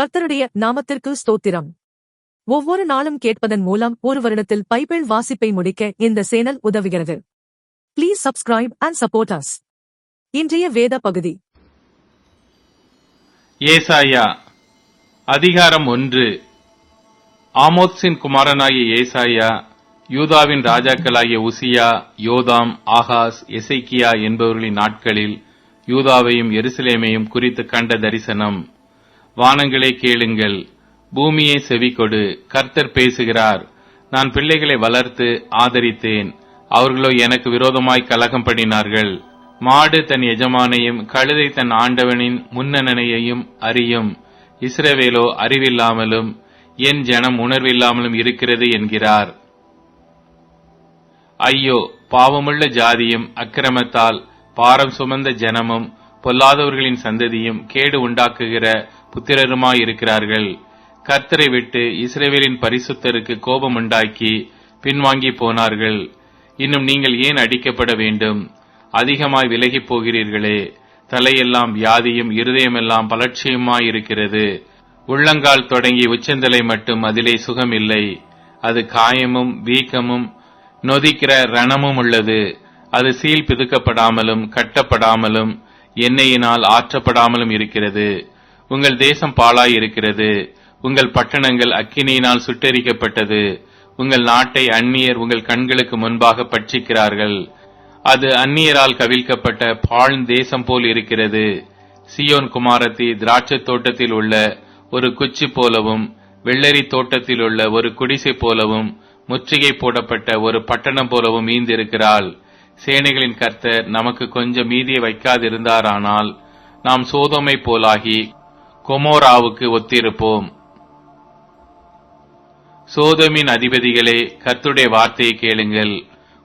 கர்த்தருடைய நாமத்திற்கு ஸ்தோத்திரம். ஒவ்வொரு நாளும் கேட்பதன் மூலம் ஒரு வருடத்தில் பைபிள் வாசிப்பை முடிக்க இந்த சேனல் உதவுகிறது. Please subscribe and support us இன்றைய வேத பகுதி. ஏசாயா அதிகாரம் ஒன்று. ஆமோத்ஸின் குமாரனாகிய ஏசாயா யூதாவின் ராஜாக்களாகிய உசியா யோதாம் ஆகாஸ் எசைக்கியா என்பவர்களின் நாட்களில் யூதாவையும் எருசலேமையும் குறித்து கண்ட தரிசனம். வானங்களே கேளுங்கள். பூமியை செவிகொடு. கர்த்தர் பேசுகிறார். நான் பிள்ளைகளை வளர்த்து ஆதரித்தேன். அவர்களோ எனக்கு விரோதமாய் கலகம் பண்ணினார்கள். மாடு தன் எஜமானையும் கழுதை தன் ஆண்டவனின் முன்னணையையும் அறியும். இஸ்ரவேலோ அறிவில்லாமலும் என் ஜனம் உணர்வில்லாமலும் இருக்கிறது என்கிறார். ஐயோ பாவமுள்ள ஜாதியும் அக்கிரமத்தால் பாரம் சுமந்த ஜனமும் பொல்லாதவர்களின் சந்ததியும் கேடு உண்டாக்குகிற புத்திரருமாயிருக்கிறார்கள் கர்த்தரை விட்டு இஸ்ரேவேலின் பரிசுத்தருக்கு கோபம் உண்டாக்கி பின்வாங்கி போனார்கள். இன்னும் நீங்கள் ஏன் அடிக்கப்பட வேண்டும்? அதிகமாய் விலகிப் போகிறீர்களே. தலையெல்லாம் வியாதியும் இருதயமெல்லாம் பலட்சியமாயிருக்கிறது உள்ளங்கால் தொடங்கி உச்சந்தலை மட்டும் அதிலே சுகமில்லை. அது காயமும் வீக்கமும் நொதிக்கிற ரணமும் உள்ளது. அது சீல் பிதுக்கப்படாமலும் கட்டப்படாமலும் எண்ணெயினால் ஆற்றப்படாமலும் இருக்கிறது. உங்கள் தேசம் பாழாயிருக்கிறது. உங்கள் பட்டணங்கள் அக்கினியினால் சுட்டெரிக்கப்பட்டது. உங்கள் நாட்டை அந்நியர் உங்கள் கண்களுக்கு முன்பாக பட்சிக்கிறார்கள். அது அந்நியரால் கவிழ்க்கப்பட்ட பாழ்ந் தேசம் போல் இருக்கிறது. சியோன் குமாரத்தி திராட்சைத் தோட்டத்தில் உள்ள ஒரு குச்சி போலவும் வெள்ளரி தோட்டத்தில் உள்ள ஒரு குடிசை போலவும் முற்றுகை போடப்பட்ட ஒரு பட்டணம் போலவும் மீந்திருக்கிறாள். சேனைகளின் கர்த்தர் நமக்கு கொஞ்சம் மீதியை வைக்காதிருந்தாரானால் நாம் சோதோமை போலாகி கொமோராவுக்கு ஒத்திருப்போம். சோதோமின் அதிபதிகளே கர்த்துடைய வார்த்தையை கேளுங்கள்.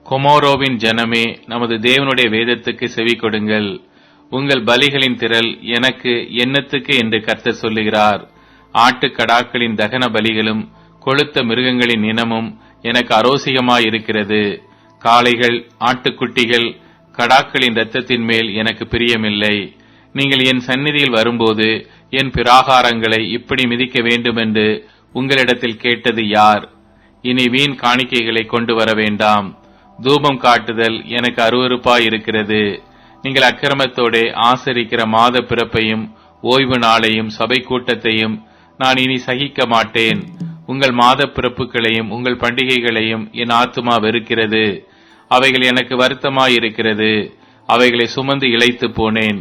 கொமோரோவின் ஜனமே நமது தேவனுடைய வேதத்துக்கு செவி கொடுங்கள். உங்கள் பலிகளின் திரள் எனக்கு எண்ணத்துக்கு என்று கர்த்தர் சொல்லுகிறார். ஆட்டுக்கடாக்களின் தகன பலிகளும் கொளுத்த மிருகங்களின் இனமும் எனக்கு அரோசிகமாயிருக்கிறது. காளைகள் ஆட்டுக்குட்டிகள் கடாக்களின் இரத்தத்தின் மேல் எனக்கு பிரியமில்லை. நீங்கள் என் சந்நிதியில் வரும்போது என் பிராகாரங்களை இப்படி மிதிக்க வேண்டுமென்று உங்களிடத்தில் கேட்டது யார்? இனி வீண் காணிக்கைகளை கொண்டு வர வேண்டாம். தூபம் காட்டுதல் எனக்கு அருவருப்பாயிருக்கிறது. நீங்கள் அக்கிரமத்தோடே ஆசரிக்கிற மாத பிறப்பையும் ஓய்வு நாளையும் சபை கூட்டத்தையும் நான் இனி சகிக்க மாட்டேன். உங்கள் மாத பிறப்புகளையும் உங்கள் பண்டிகைகளையும் என் ஆத்துமா வெறுக்கிறது. அவைகள் எனக்கு வருத்தமாயிருக்கிறது. அவைகளை சுமந்து இழைத்து போனேன்.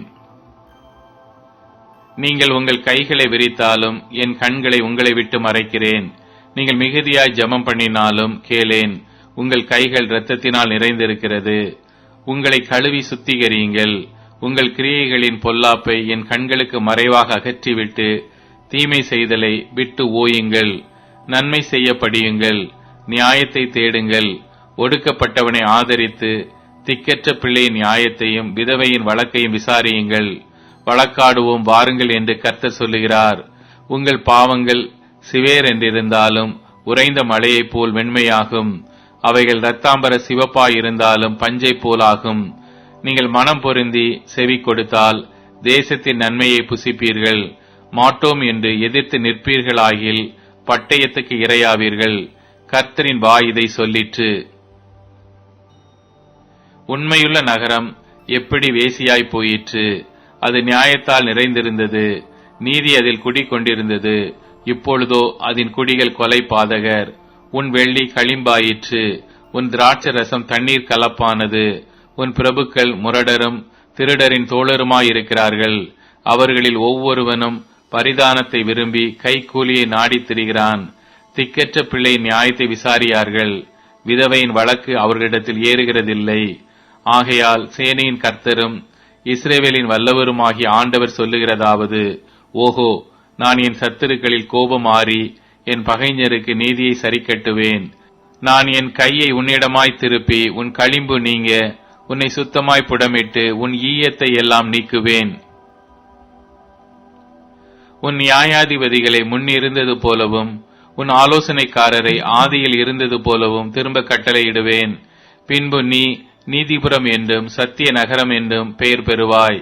நீங்கள் உங்கள் கைகளை விரித்தாலும் என் கண்களை உங்களை விட்டு மறைக்கிறேன். நீங்கள் மிகுதியாய் ஜெபம் பண்ணினாலும் கேளேன் உங்கள் கைகள் இரத்தத்தினால் நிறைந்திருக்கிறது. உங்களை கழுவி சுத்திகரியுங்கள். உங்கள் கிரியைகளின் பொல்லாப்பை என் கண்களுக்கு மறைவாக அகற்றிவிட்டு தீமை செய்தலை விட்டு ஓயுங்கள். நன்மை செய்யப்படியுங்கள். நியாயத்தை தேடுங்கள். ஒடுக்கப்பட்டவனை ஆதரித்து திக்கற்ற பிள்ளையின் நியாயத்தையும் விதவையின் வழக்கையும் விசாரியுங்கள். வழக்காடுவோம் வாருங்கள் என்று கர்த்த சொல்லுகிறார். உங்கள் பாவங்கள் சிவேர் என்றிருந்தாலும் உறைந்த மழையைப் போல் வெண்மையாகும் அவைகள் ரத்தாம்பர சிவப்பாய் இருந்தாலும் பஞ்சை போலாகும். நீங்கள் மனம் பொருந்தி செவி கொடுத்தால் தேசத்தின் நன்மையை புசிப்பீர்கள். மாட்டோம் என்று எதிர்த்து நிற்பீர்களாகில் பட்டயத்துக்கு இரையாவீர்கள். கர்த்தரின் வாய் இதை சொல்லிற்று. உண்மையுள்ள நகரம் எப்படி வேசியாய் போயிற்று? அது நியாயத்தால் நிறைந்திருந்தது. நீதி அதில் குடிக்கொண்டிருந்தது இப்பொழுதோ அதன் குடிகள் கொலை பாதகர். உன் வெள்ளி களிம்பாயிற்று. உன் திராட்சை ரசம் தண்ணீர் கலப்பானது. உன் பிரபுக்கள் முரடரும் திருடரின் தோழருமாயிருக்கிறார்கள். அவர்களில் ஒவ்வொருவனும் பரிதானத்தை விரும்பி கைக்கூலியை நாடித் திரிகிறான். திக்கற்ற பிள்ளை நியாயத்தை விசாரியார்கள். விதவையின் வழக்கு அவர்களிடத்தில் ஏறுகிறதில்லை. ஆகையால் சேனையின் கர்த்தரும் இஸ்ரேவேலின் வல்லவருமாகி ஆண்டவர் சொல்லுகிறதாவது ஓஹோ நான் என் சத்துருக்களில் கோபம் ஆறி என் பகைஞருக்கு நீதியை சரிக்கட்டுவேன். நான் என் கையை உன்னிடமாய் திருப்பி உன் களிம்பு நீங்க உன்னை சுத்தமாய் புடமிட்டு உன் ஈயத்தை எல்லாம் நீக்குவேன். உன் நியாயாதிபதிகளை முன்னிருந்தது போலவும் உன் ஆலோசனைக்காரரை ஆதியில் இருந்தது போலவும் திரும்ப கட்டளையிடுவேன். பின்பு நீ நீதிபுரம் என்றும் சத்திய நகரம் என்றும் பெயர் பெறுவாய்.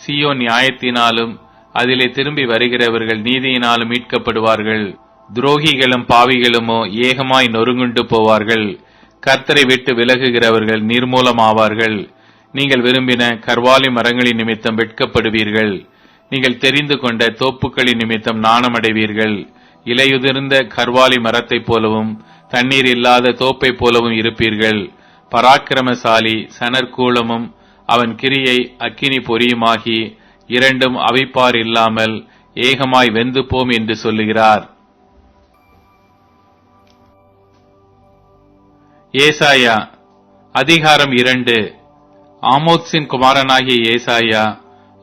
சியோ நியாயத்தினாலும் அதிலே திரும்பி வருகிறவர்கள் நீதியினாலும் மீட்கப்படுவார்கள். துரோகிகளும் பாவிகளுமோ ஏகமாய் நொறுங்குண்டு போவார்கள். கர்த்தரை விட்டு விலகுகிறவர்கள் நிர்மூலமாவார்கள். நீங்கள் விரும்பின கர்வாலி மரங்களின் நிமித்தம் வெட்கப்படுவீர்கள். நீங்கள் தெரிந்து கொண்ட தோப்புக்களின் நிமித்தம் நாணமடைவீர்கள். இலையுதிர்ந்த கர்வாலி மரத்தைப் போலவும் தண்ணீர் இல்லாத தோப்பைப் போலவும் இருப்பீர்கள். பராக்கிரமசாலி சணற்கூலமும் அவன் கிரியை அக்கினி பொரியுமாகி இரண்டும் அவைப்பார் இல்லாமல் ஏகமாய் வெந்து போம் என்று சொல்லுகிறார். ஏசாயா அதிகாரம் இரண்டு. ஆமோத்ஸின் குமாரனாகிய ஏசாயா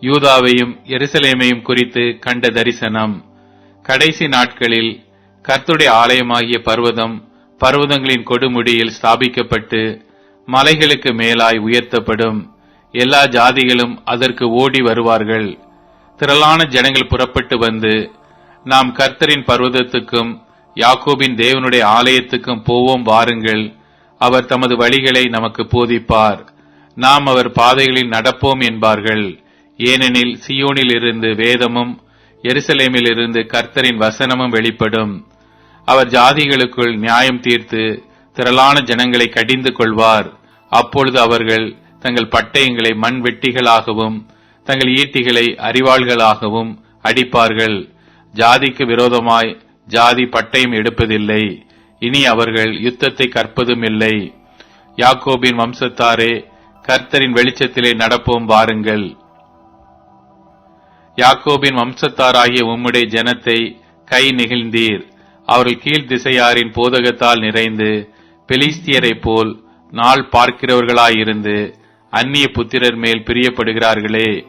யூதாவையும் எருசலேமையும் குறித்து கண்ட தரிசனம். கடைசி நாட்களில் கர்த்துடைய ஆலயமாகிய பர்வதம் பர்வதங்களின் கொடுமுடியில் ஸ்தாபிக்கப்பட்டு மலைகளுக்கு மேலாய் உயர்த்தப்படும். எல்லா ஜாதிகளும் அதற்கு ஓடி வருவார்கள். திரளான ஜனங்கள் புறப்பட்டு வந்து நாம் கர்த்தரின் பர்வதத்துக்கும் யாக்கோபின் தேவனுடைய ஆலயத்துக்கும் போவோம் வாருங்கள். அவர் தமது வழிகளை நமக்கு போதிப்பார். நாம் அவர் பாதைகளில் நடப்போம் என்பார்கள். ஏனெனில் சியோனில் இருந்து வேதமும் எருசலேமில் இருந்து கர்த்தரின் வசனமும் வெளிப்படும். அவர் ஜாதிகளுக்குள் நியாயம் தீர்த்து திரளான ஜனங்களை கடிந்து கொள்வார். அப்பொழுது அவர்கள் தங்கள் பட்டயங்களை மண் வெட்டிகளாகவும் தங்கள் ஈட்டிகளை அறிவாள்களாகவும் அடிப்பார்கள். ஜாதிக்கு விரோதமாய் ஜாதி பட்டயம் எடுப்பதில்லை. இனி அவர்கள் யுத்தத்தை கற்பதும் இல்லை. யாக்கோபின் வம்சத்தாரே கர்த்தரின் வெளிச்சத்திலே நடப்போம் வாருங்கள். யாக்கோபின் வம்சத்தாராகிய உம்முடைய ஜனத்தை கை நெகிழ்ந்தீர். அவர்கள் கீழ் திசையாரின் போதகத்தால் நிறைந்து பெலிஸ்தியரைப் போல் நாள் பார்க்கிறவர்களாயிருந்து அந்நிய புத்திரர் மேல் பிரியப்படுகிறார்களே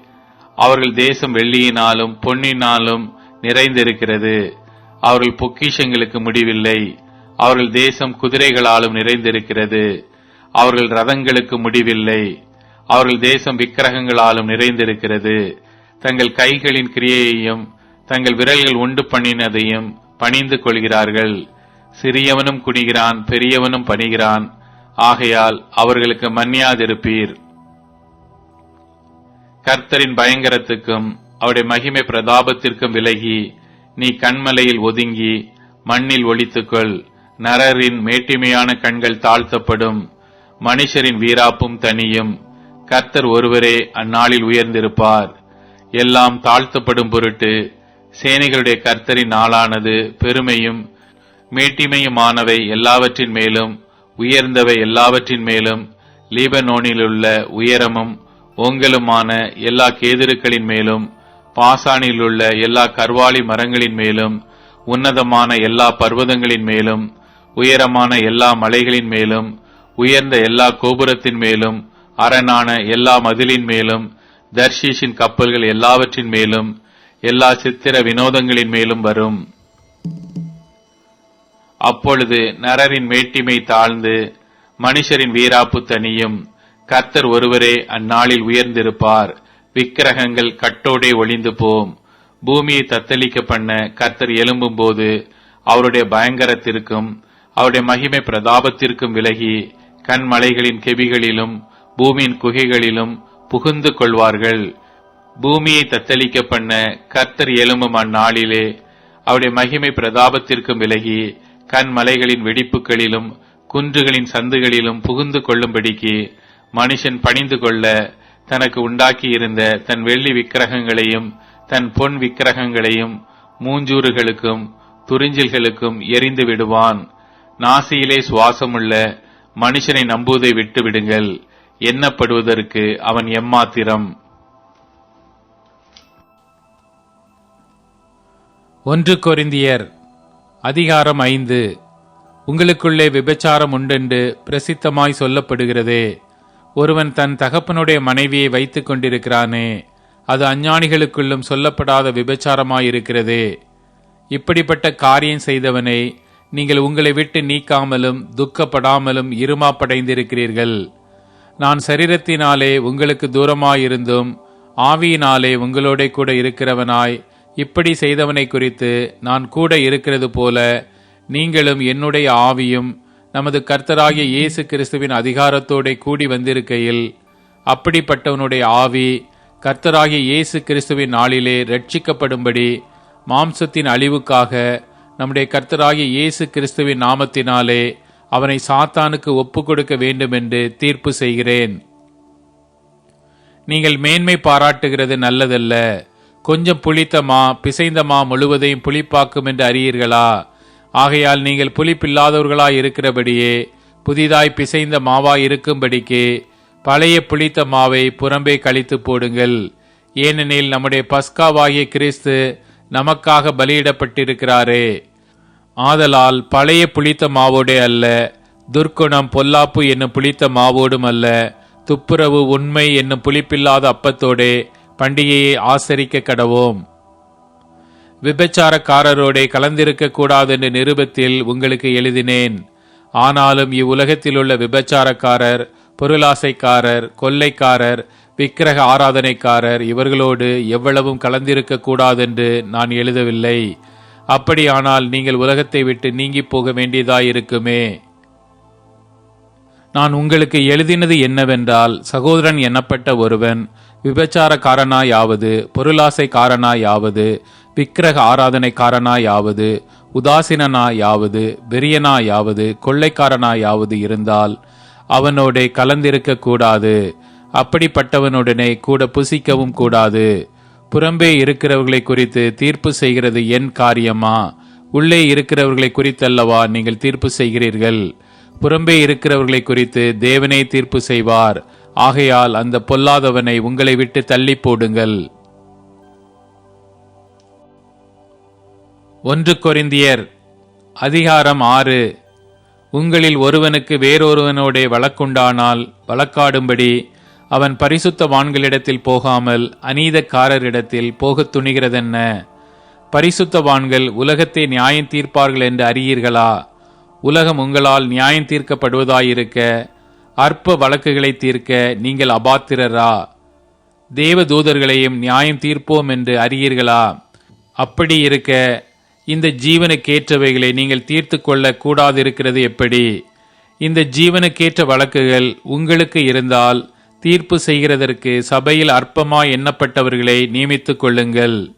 அவர்கள் தேசம் வெள்ளியினாலும் பொன்னினாலும் நிறைந்திருக்கிறது. அவர்கள் பொக்கிஷங்களுக்கு முடிவில்லை. அவர்கள் தேசம் குதிரைகளாலும் நிறைந்திருக்கிறது. அவர்கள் ரதங்களுக்கு முடிவில்லை. அவர்கள் தேசம் விக்கிரகங்களாலும் நிறைந்திருக்கிறது. தங்கள் கைகளின் கிரியையையும் தங்கள் விரல்கள் உண்டு பண்ணினதையும் பணிந்து கொள்கிறார்கள். சிறியவனும் குனிகிறான் பெரியவனும் பணிகிறான். ஆகையால் அவர்களுக்கு மன்னியாதிருப்பீர். கர்த்தரின் பயங்கரத்துக்கும் அவருடைய மகிமை பிரதாபத்திற்கும் விலகி நீ கண்மலையில் ஒதுங்கி மண்ணில் ஒளித்துக்கொள். நரரின் மேட்டிமையான கண்கள் தாழ்த்தப்படும். மனுஷரின் வீராப்பும் தனியும். கர்த்தர் ஒருவரே அந்நாளில் உயர்ந்திருப்பார். எல்லாம் தாழ்த்தப்படும் பொருட்டு சேனைகளுடைய கர்த்தரின் நாளானது பெருமையும் மேட்டிமையுமானவை எல்லாவற்றின் மேலும் உயர்ந்தவை எல்லாவற்றின் மேலும் லீபனோனிலுள்ள உயரமும் ஓங்கலுமான எல்லா கேதுருக்களின் மேலும் பாசானிலுள்ள எல்லா கர்வாலி மரங்களின் மேலும் உன்னதமான எல்லா பர்வதங்களின் மேலும் உயரமான எல்லா மலைகளின் மேலும் உயர்ந்த எல்லா கோபுரத்தின் மேலும் அரணான எல்லா மதிலின் மேலும் தர்ஷீஷின் கப்பல்கள் எல்லாவற்றின் மேலும் எல்லா சித்திர வினோதங்களின் மேலும் வரும். அப்பொழுது நரரின் மேட்டிமை தாழ்ந்து மனுஷரின் வீராப்பு தனியும் கர்த்தர் ஒருவரே அந்நாளில் உயர்ந்திருப்பார். விக்கிரகங்கள் கட்டோடே ஒளிந்து போம். பூமியை தத்தளிக்க பண்ண கர்த்தர் எழும்பும் போது அவருடைய பயங்கரத்திற்கும் அவருடைய மகிமை பிரதாபத்திற்கும் விலகி கண்மலைகளின் கெபிகளிலும் பூமியின் குகைகளிலும் புகுந்து கொள்வார்கள். பூமியை தத்தளிக்க பண்ண கர்த்தர் எழும்பும் அந்நாளிலே அவருடைய மகிமை பிரதாபத்திற்கும் விலகி கண்மலைகளின் வெடிப்புகளிலும் குன்றுகளின் சந்துகளிலும் புகுந்து கொள்ளும்படிக்கு மனுஷன் பணிந்து கொள்ள தனக்கு உண்டாக்கியிருந்த தன் வெள்ளி விக்கிரகங்களையும் தன் பொன் விக்கிரகங்களையும் மூஞ்சூறுகளுக்கும் துறிஞ்சில்களுக்கும் எரிந்து விடுவான். நாசியிலே சுவாசமுள்ள மனுஷனை நம்புவதை விட்டு விடுங்கள். எண்ணப்படுவதற்கு அவன் எம்மாத்திரம். ஒன்று கொரிந்தியர் அதிகாரம் ஐந்து. உங்களுக்குள்ளே விபச்சாரம் உண்டென்று பிரசித்தமாய் சொல்லப்படுகிறதே. ஒருவன் தன் தகப்பனுடைய மனைவியை வைத்துக் கொண்டிருக்கிறானே அது அஞ்ஞானிகளுக்குள்ளும் சொல்லப்படாத விபச்சாரமாயிருக்கிறதே. இப்படிப்பட்ட காரியம் செய்தவனை நீங்கள் உங்களை விட்டு நீக்காமலும் துக்கப்படாமலும் இருமாப்படைந்திருக்கிறீர்கள். நான் சரீரத்தினாலே உங்களுக்கு தூரமாயிருந்தும் ஆவியினாலே உங்களோட கூட இருக்கிறவனாய் இப்படி செய்தவனை குறித்து நான் கூட இருக்கிறது போல நீங்களும் என்னுடைய ஆவியும் நமது கர்த்தராகிய இயேசு கிறிஸ்துவின் அதிகாரத்தோட கூடி வந்திருக்கையில் அப்படிப்பட்டவனுடைய ஆவி கர்த்தராகிய இயேசு கிறிஸ்துவின் நாளிலே ரட்சிக்கப்படும்படி மாம்சத்தின் அழிவுக்காக நம்முடைய கர்த்தராகிய இயேசு கிறிஸ்துவின் நாமத்தினாலே அவனை சாத்தானுக்கு ஒப்பு கொடுக்க வேண்டும் என்று தீர்ப்பு செய்கிறேன். நீங்கள் மேன்மை பாராட்டுகிறது நல்லதல்ல. கொஞ்சம் புளித்த மா பிசைந்த மா முழுவதையும் புளிப்பாக்கும் என்று அறியீர்களா? ஆகையால் நீங்கள் புளிப்பில்லாதவர்களாய் இருக்கிறபடியே புதிதாய் பிசைந்த மாவாய் இருக்கும்படிக்கு பழைய புளித்த மாவை புறம்பே கழித்து போடுங்கள். ஏனெனில் நம்முடைய பஸ்காவாகிய கிறிஸ்து நமக்காக பலியிடப்பட்டிருக்கிறாரே. ஆதலால் பழைய புளித்த மாவோடே அல்ல துர்க்குணம் பொல்லாப்பு என்னும் புளித்த மாவோடும் அல்ல துப்புரவு உண்மை என்னும் புளிப்பில்லாத அப்பத்தோடே பண்டிகையை ஆசரிக்க கடவோம் விபச்சாரக்காரரோடே கலந்திருக்க கூடாது என்ற நிருபத்தில் உங்களுக்கு எழுதினேன். ஆனாலும் இவ்வுலகத்திலுள்ள விபச்சாரக்காரர் பொருளாசைக்காரர் கொள்ளைக்காரர் விக்கிரக ஆராதனைக்காரர் இவர்களோடு எவ்வளவும் கலந்திருக்க கூடாதென்று நான் எழுதவில்லை. அப்படியானால் நீங்கள் உலகத்தை விட்டு நீங்கி போக வேண்டியதாயிருக்குமே. நான் உங்களுக்கு எழுதினது என்னவென்றால் சகோதரன் எனப்பட்ட ஒருவன் விபச்சாரக்காரனாயாவது பொருளாசைக்காரனாயாவது விக்கிரக ஆராதனைக்காரனாயாவது உதாசீனாயாவது வெறியனாயாவது கொள்ளைக்காரனாயாவது இருந்தால் அவனோடே கலந்திருக்க கூடாது அப்படிப்பட்டவனுடனே கூட புசிக்கவும் கூடாது. புறம்பே இருக்கிறவர்களை குறித்து தீர்ப்பு செய்கிறது என் காரியமா? உள்ளே இருக்கிறவர்களை குறித்தல்லவா நீங்கள் தீர்ப்பு செய்கிறீர்கள்? புறம்பே இருக்கிறவர்களை குறித்து தேவனே தீர்ப்பு செய்வார். ஆகையால் அந்த பொல்லாதவனை உங்களை விட்டு தள்ளி போடுங்கள். ஒன்று கொரிந்தியர் அதிகாரம் ஆறு. உங்களில் ஒருவனுக்கு வேறொருவனோடே வழக்குண்டானால் வழக்காடும்படி அவன் பரிசுத்தவான்களிடத்தில் போகாமல் அநீதக்காரரிடத்தில் போகத் துணிகிறதென்ன? பரிசுத்தவான்கள் உலகத்தை நியாயம் தீர்ப்பார்கள் என்று அறியீர்களா? உலகம் உங்களால் நியாயம் தீர்க்கப்படுவதாயிருக்க அற்ப வழக்குகளை தீர்க்க நீங்கள் அபாத்திரரா? தேவ தூதர்களையும் நியாயம் தீர்ப்போம் என்று அறியீர்களா? அப்படி இருக்க இந்த ஜீவனுக்கேற்றவைகளை நீங்கள் தீர்த்து கொள்ள கூடாதிருக்கிறது எப்படி? இந்த ஜீவனுக்கேற்ற வழக்குகள் உங்களுக்கு இருந்தால் தீர்ப்பு செய்கிறதற்கு சபையில் அற்பமாய் எண்ணப்பட்டவர்களை நியமித்துக் கொள்ளுங்கள்.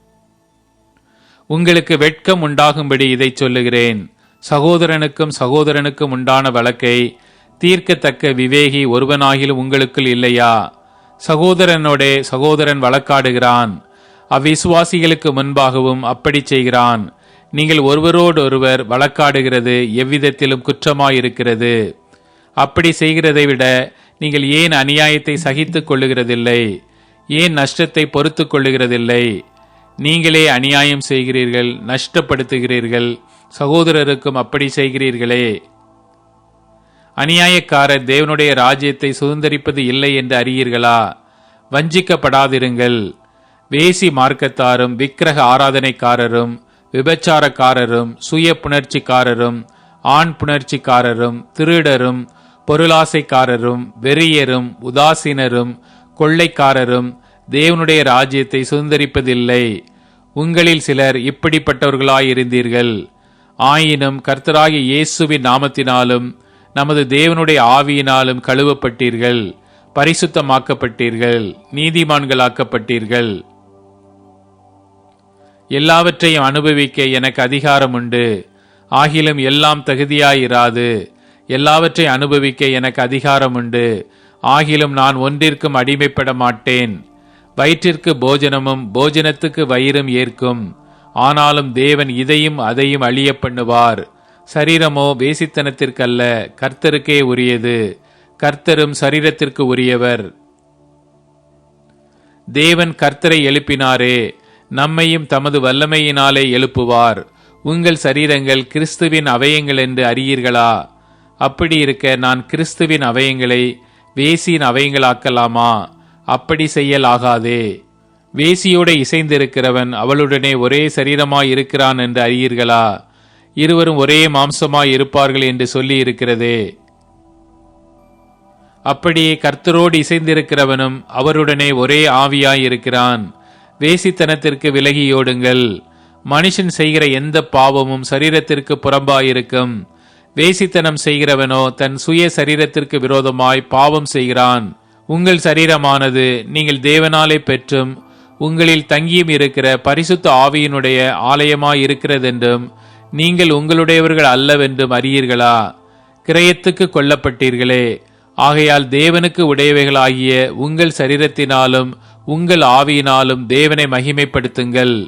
உங்களுக்கு வெட்கம் உண்டாகும்படி இதை சொல்லுகிறேன். சகோதரனுக்கும் சகோதரனுக்கும் உண்டான வழக்கை தீர்க்கத்தக்க விவேகி ஒருவனாகிலும் உங்களுக்குள் இல்லையா? சகோதரனோடே சகோதரன் வழக்காடுகிறான். அவ்விசுவாசிகளுக்கு முன்பாகவும் அப்படி செய்கிறான். நீங்கள் ஒருவரோடொருவர் வழக்காடுகிறது எவ்விதத்திலும் குற்றமாயிருக்கிறது. அப்படி செய்கிறதை விட நீங்கள் ஏன் அநியாயத்தை சகித்து கொள்ளுகிறதில்லை? ஏன் நஷ்டத்தை பொறுத்து கொள்ளுகிறதில்லை? நீங்களே அநியாயம் செய்கிறீர்கள் நஷ்டப்படுத்துகிறீர்கள் சகோதரருக்கும் அப்படி செய்கிறீர்களே. அநியாயக்காரர் தேவனுடைய ராஜ்யத்தை சுதந்திரிப்பது இல்லை என்று அறியீர்களா? வஞ்சிக்கப்படாதிருங்கள். வேசி மார்க்கத்தாரும் விக்கிரக ஆராதனைக்காரரும் விபச்சாரக்காரரும் சுய புணர்ச்சிக்காரரும் ஆண் புணர்ச்சிக்காரரும் திருடரும் பொருளாசைக்காரரும் வெறியரும் உதாசீனரும் கொள்ளைக்காரரும் தேவனுடைய ராஜ்யத்தை சுதந்திரிப்பதில்லை. உங்களில் சிலர் இப்படிப்பட்டவர்களாயிருந்தீர்கள். ஆயினும் கர்த்தராகிய இயேசுவின் நாமத்தினாலும் நமது தேவனுடைய ஆவியினாலும் கழுவப்பட்டீர்கள் பரிசுத்தமாக்கப்பட்டீர்கள் நீதிமான்களாக்கப்பட்டீர்கள். எல்லாவற்றையும் அனுபவிக்க எனக்கு அதிகாரம் உண்டு. ஆகிலும் எல்லாம் தகுதியாயிராது. எல்லாவற்றை அனுபவிக்க எனக்கு அதிகாரம் உண்டு. ஆகிலும் நான் ஒன்றிற்கும் அடிமைப்பட மாட்டேன். வயிற்றிற்கு போஜனமும் போஜனத்துக்கு வயிறும் ஏற்கும். ஆனாலும் தேவன் இதையும் அதையும் அழிய பண்ணுவார். சரீரமோ வேசித்தனத்திற்கல்ல கர்த்தருக்கே உரியது. கர்த்தரும் சரீரத்திற்கு உரியவர். தேவன் கர்த்தரை எழுப்பினாரே நம்மையும் தமது வல்லமையினாலே எழுப்புவார். உங்கள் சரீரங்கள் கிறிஸ்துவின் அவயங்கள் என்று அறியீர்களா? அப்படி இருக்க நான் கிறிஸ்துவின் அவயங்களை வேசியின் அவயங்களாக்கலாமா? அப்படி செய்யலாகாதே. வேசியோட இசைந்திருக்கிறவன் அவளுடனே ஒரே சரீரமாய் இருக்கிறான் என்று அறியீர்களா? இருவரும் ஒரே மாம்சமாய் இருப்பார்கள் என்று சொல்லி இருக்கிறதே அப்படியே கர்த்தரோடு இசைந்திருக்கிறவனும் அவருடனே ஒரே ஆவியாய் இருக்கிறான் வேசித்தனத்திற்கு விலகியோடுங்கள் மனுஷன் செய்கிற எந்த பாவமும் சரீரத்திற்கு புறம்பாயிருக்கும். வேசித்தனம் செய்கிறவனோ தன் சுய சரீரத்திற்கு விரோதமாய் பாவம் செய்கிறான். உங்கள் சரீரமானது நீங்கள் தேவனாலே பெற்றும் உங்களில் தங்கியும் இருக்கிற பரிசுத்த ஆவியினுடைய ஆலயமாய் இருக்கிறதென்றும் நீங்கள் உங்களுடையவர்கள் அல்லவென்றும் அறியீர்களா? கிரயத்துக்கு கொல்லப்பட்டீர்களே. ஆகையால் தேவனுக்கு உடையவைகளாகிய உங்கள் சரீரத்தினாலும் உங்கள் ஆவியினாலும் தேவனை மகிமைப்படுத்துங்கள்.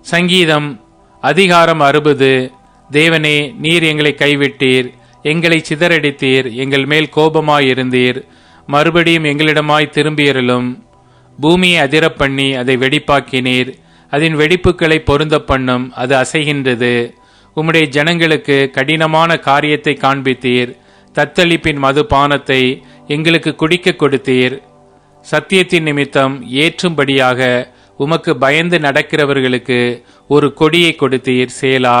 சங்கீதம் அதிகாரம் அறுபது. தேவனே நீர் எங்களை கைவிட்டீர். எங்களை சிதறடித்தீர். எங்கள் மேல் கோபமாயிருந்தீர். மறுபடியும் எங்களிடமாய் திரும்பியருளும். பூமியை அதிரப்பண்ணி அதை வெடிப்பாக்கினீர். அதன் வெடிப்புகளை பொருந்த பண்ணும் அது அசைகின்றது. உம்முடைய ஜனங்களுக்கு கடினமான காரியத்தை காண்பித்தீர். தத்தளிப்பின் மதுபானத்தை எங்களுக்கு குடிக்க கொடுத்தீர். சத்தியத்தின் நிமித்தம் ஏற்றும்படியாக உமக்கு பயந்து நடக்கிறவர்களுக்கு ஒரு கொடியை கொடுத்தீர் சேலா.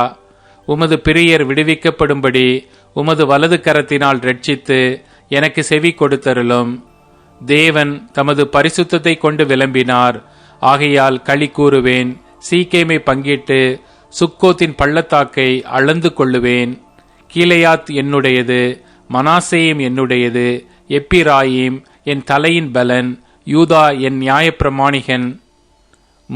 உமது பிரியர் விடுவிக்கப்படும்படி உமது வலது கரத்தினால் ரட்சித்து எனக்கு செவி கொடுத்தருளும். தேவன் தமது பரிசுத்தத்தை கொண்டு விளம்பினார். ஆகையால் களி கூறுவேன் சீக்கேமை பங்கிட்டு சுக்கோத்தின் பள்ளத்தாக்கை அளந்து கொள்ளுவேன். கீழையாத் என்னுடையது மனாசேயும் என்னுடையது எப்பிராயிம் என் தலையின் பலன் யூதா என் நியாயப்பிரமாணிகன்.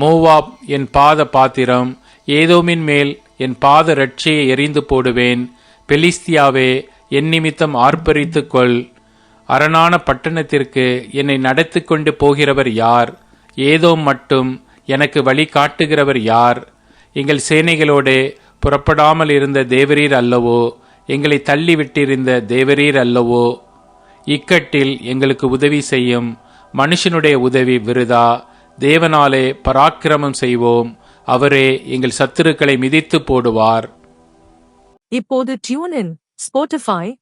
மோவாப் என் பாத பாத்திரம் ஏதோமின் மேல் என் பாத ரட்சியை எரிந்து போடுவேன். பெலிஸ்தியாவே என் நிமித்தம் ஆர்ப்பரித்து கொள். அரணான பட்டணத்திற்கு என்னை நடத்தி கொண்டு போகிறவர் யார்? ஏதோ மட்டும் எனக்கு வழி காட்டுகிறவர் யார்? எங்கள் சேனைகளோடே புறப்படாமல் இருந்த தேவரீர் அல்லவோ? எங்களை தள்ளி விட்டிருந்த தேவரீர் அல்லவோ? இக்கட்டில் எங்களுக்கு உதவி செய்யும் மனுஷனுடைய உதவி விருதா? தேவனாலே பராக்கிரமம் செய்வோம். அவரே எங்கள் சத்துருக்களை மிதித்து போடுவார். இப்போது tune in Spotify